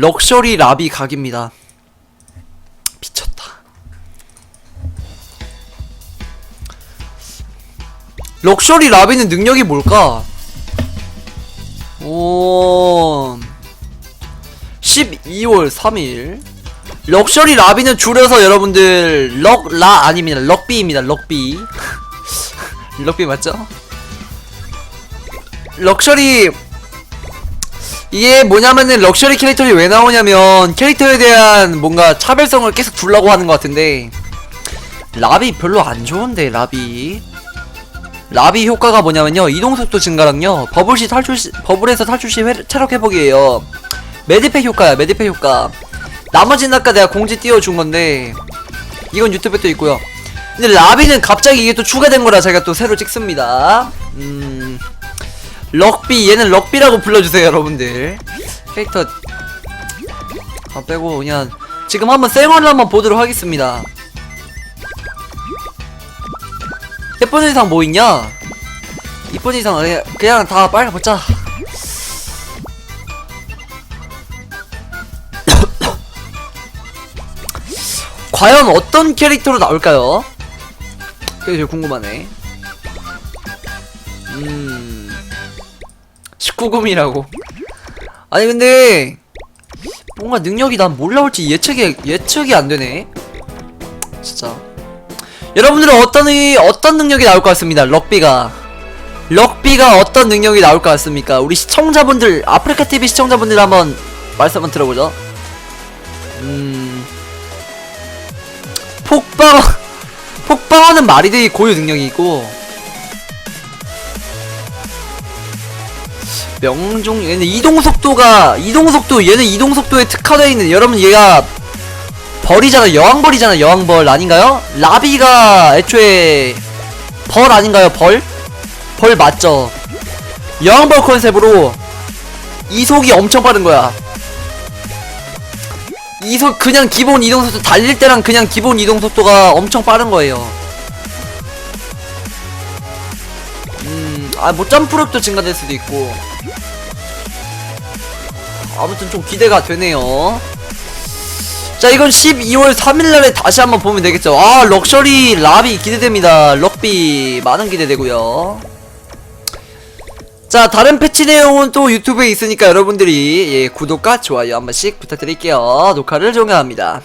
럭셔리 라비 각입니다. 미쳤다. 럭셔리 라비는 능력이 뭘까? 오. 12월 3일. 럭셔리 라비는 줄여서 여러분들 럭라 아닙니다. 럭비입니다. 럭비. 럭비 맞죠? 럭셔리 이게 뭐냐면은 럭셔리 캐릭터들이 왜 나오냐면 캐릭터에 대한 뭔가 차별성을 계속 주려고 하는 것 같은데 라비 별로 안 좋은데 라비. 라비 효과가 뭐냐면요 이동속도 증가랑요 버블시 탈출 시, 버블에서 탈출 시 회, 체력 회복이에요. 매드팩 효과야 매드팩 효과. 나머지는 아까 내가 공지 띄워준 건데 이건 유튜브에 또 있고요. 근데 라비는 갑자기 이게 또 추가된 거라 제가 또 새로 찍습니다. 음 럭비 얘는 럭비라고 불러주세요 여러분들. 캐릭터. 아 빼고 그냥 지금 한번 생얼을 한번 보도록 하겠습니다. 예쁜 의상 뭐 있냐? 이쁜 의상 그냥, 그냥 다 빨리 보자 과연 어떤 캐릭터로 나올까요? 그게 제일 궁금하네 음 19금이라고? 아니 근데 뭔가 능력이 난 뭘 나올지 예측이 예측이 안 되네. 진짜. 여러분들은 어떤 의, 어떤 능력이 나올 것 같습니다? 럭비가. 럭비가 어떤 능력이 나올 것 같습니까? 우리 시청자분들 아프리카 TV 시청자분들 한번 말씀 한번 들어보죠. 음. 폭방 폭방하는 말이 되게 고유 능력이고 명종 얘는 이동 속도가 이동 속도 얘는 이동 속도에 특화되어 있는 여러분 얘가 벌이잖아 여왕벌이잖아 여왕벌 아닌가요? 라비가 애초에 벌 아닌가요 벌? 벌 맞죠? 여왕벌 컨셉으로 이속이 엄청 빠른 거야 이속 그냥 기본 이동 속도 달릴 때랑 그냥 기본 이동 속도가 엄청 빠른 거예요 아 뭐 점프력도 증가될 수도 있고 아무튼 좀 기대가 되네요. 자, 이건 12월 3일날에 다시 한번 보면 되겠죠. 아, 럭셔리 라비 기대됩니다. 럭비 많은 기대되고요. 자, 다른 패치 내용은 또 유튜브에 있으니까 여러분들이 예, 구독과 좋아요 한 번씩 부탁드릴게요. 녹화를 종료합니다.